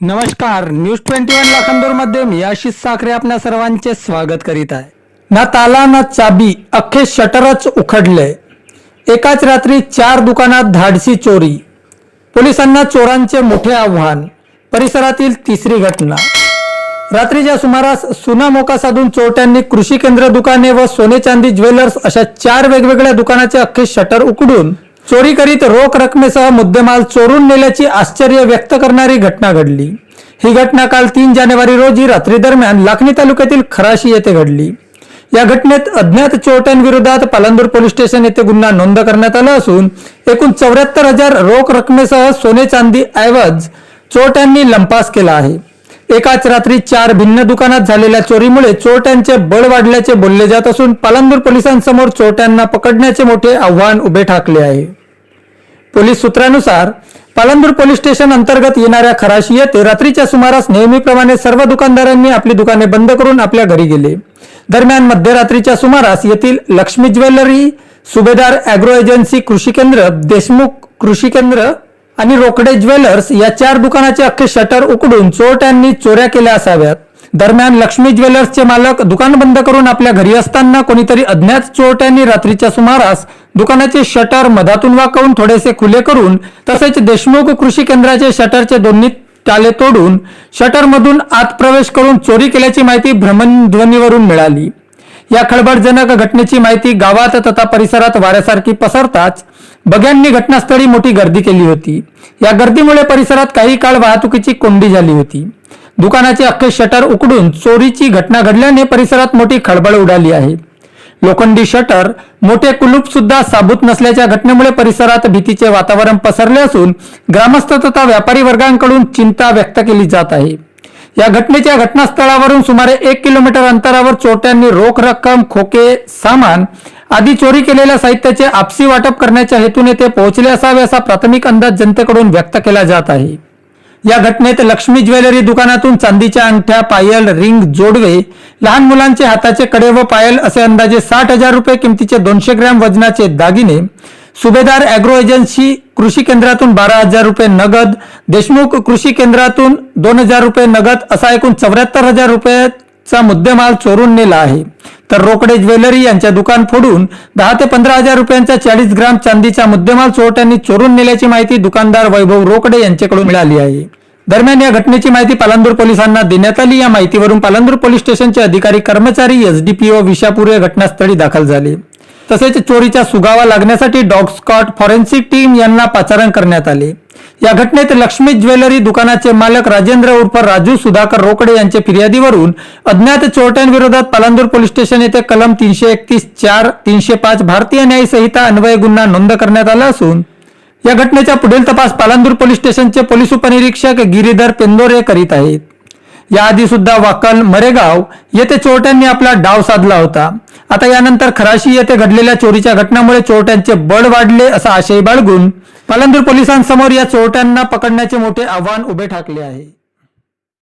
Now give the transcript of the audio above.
नमस्कार news twenty one लाखांदूरमध्ये मी आशिष साखरे आपल्या सर्वांचे स्वागत करीत आहे. ना ताला ना चाबी अख्खे शटरच उखडले. एकाच रात्री चार दुकानात धाडसी चोरी. पोलिसांना चोरांचे मोठे आव्हान. परिसरातील तिसरी घटना. रात्रीच्या सुमारास सुना मोका साधून चोरट्यांनी कृषी केंद्र दुकाने व सोने चांदी ज्वेलर्स अशा चार वेगवेगळ्या दुकानाचे अख्खे शटर उकडून चोरी करीत रोख रकमेसह मुद्देमाल चोरून नेल्याची आश्चर्य व्यक्त करणारी घटना घडली. ही घटना काल तीन जानेवारी रोजी रात्री दरम्यान लाखणी तालुक्यातील खराशी येथे घडली. या घटनेत अज्ञात चोरट्यांविरोधात पालंदूर पोलीस स्टेशन येथे गुन्हा नोंद करण्यात आला असून एकूण चौऱ्याहत्तर हजार रोख रकमेसह सोने चांदी ऐवज चोरट्यांनी लंपास केला आहे. एकाच रात्री चार भिन्न दुकानात झालेल्या चोरीमुळे चोरट्यांचे बळ वाढल्याचे बोलले जात असून पालंदूर पोलिसांसमोर चोरट्यांना पकडण्याचे मोठे आव्हान उभे ठाकले आहे. पोलीस सूत्रानुसार पालंदूर पोलीस स्टेशन अंतर्गत येणाऱ्या खराशी येथे रात्रीच्या सुमारास नेहमीप्रमाणे सर्व दुकानदारांनी आपली दुकाने बंद करून आपल्या घरी गेले. दरम्यान मध्यरात्रीच्या सुमारास येथील Lakshmi jewellery Subhedar agro agency कृषी केंद्र देशमुख कृषी केंद्र आणि रोकडे ज्वेलर्स या चार दुकानाचे अख्खे शटर उकडून चोरट्यांनी चोऱ्या केल्या असाव्यात. दरम्यान लक्ष्मी ज्वेलर्सचे मालक दुकान बंद करून आपल्या घरी असताना कोणीतरी अज्ञात चोरट्यांनी रात्रीच्या सुमारास दुकानाचे शटर मधातून वाकवून थोडेसे खुले करून तसेच देशमुख कृषी केंद्राचे शटरचे दोन्ही टाले तोडून शटरमधून आत प्रवेश करून चोरी केल्याची माहिती भ्रमणध्वनीवरून मिळाली. या खळबळजनक घटनेची माहिती गावात तथा परिसरात वाऱ्यासारखी पसरताच बग्यांनी घटनास्थळी मोठी गर्दी केली होती. या गर्दीमुळे परिसरात काही काळ वाहतुकीची कोंडी झाली होती. दुकानाचे अख्खे शटर उकडून चोरीची घटना घडल्याने परिसरात मोठी खळबळ उडाली आहे. लोखंडी शटर मोठे कुलूप सुद्धा साबूत नसल्याच्या घटनेमुळे परिसरात भीतीचे वातावरण पसरले असून ग्रामस्थ तथा व्यापारी वर्गांकडून चिंता व्यक्त केली जात आहे. या घटनेच्या घटनास्थळावरून सुमारे एक किलोमीटर अंतरावर चोरट्यांनी रोख रक्कम खोके सामान आदी चोरी केलेल्या साहित्याचे आपसी वाटप करण्याच्या हेतूने ते पोहोचले असावे असा प्राथमिक अंदाज जनतेकडून व्यक्त केला जात आहे. या घटनेत लक्ष्मी ज्वेलरी दुकानातून चांदीच्या अंगठ्या पायल रिंग जोडवे लहान मुलांचे हाताचे कडे व पायल असे अंदाजे साठ हजार रुपये किमतीचे दोनशे ग्रॅम वजनाचे दागिने सुभेदार अॅग्रो एजन्सी कृषी केंद्रातून बारा हजार रुपये नगद देशमुख कृषी केंद्रातून दोन हजार रुपये नगद असा एकूण चौऱ्याहत्तर हजार रुपये चा मुद्देमाल चोरून नेला आहे. तर रोकडे ज्वेलरी यांच्या दुकान फोडून दहा ते पंधरा हजार रुपयांचा चाळीस ग्राम चांदीचा मुद्देमाल चोरट्यांनी चोरून नेल्याची माहिती दुकानदार वैभव रोकडे यांच्याकडून मिळाली आहे. दरम्यान या घटनेची माहिती पालांदूर पोलिसांना देण्यात आली. या माहितीवरून पालांदूर पोलीस स्टेशनचे अधिकारी कर्मचारी एसडीपीओ विशापूर या घटनास्थळी दाखल झाले. तसेच चोरीच्या सुगावा लागण्यासाठी डॉग स्कॉट फॉरेन्सिक टीम यांना पाचारण करण्यात आले. या घटनेत लक्ष्मी ज्वेलरी दुकानाचे मालक राजेंद्र उर्फ राजू सुधाकर रोकडे यांच्या फिर्यादीवरून अज्ञात चोरट्यांविरोधात पालांदूर पोलीस स्टेशन येथे कलम तीनशे एकतीस चार तीनशे पाच भारतीय न्याय संहिता अन्वय गुन्हा नोंद करण्यात आला असून या घटनेचा पुढील तपास पालांदूर पोलीस स्टेशनचे पोलीस उपनिरीक्षक गिरीधर पेंदोरे करीत आहेत. याआधी सुद्धा वाकल मरेगाव येथे चोरट्यांनी आपला डाव साधला होता. आता यानंतर खराशी येथे घडलेल्या चोरीच्या घटनामुळे चोरट्यांचे बळ वाढले असा आशय बाळगून पालंदूर पोलिसांसमोर या चोरट्यांना पकडण्याचे मोठे आव्हान उभे ठाकले आहे.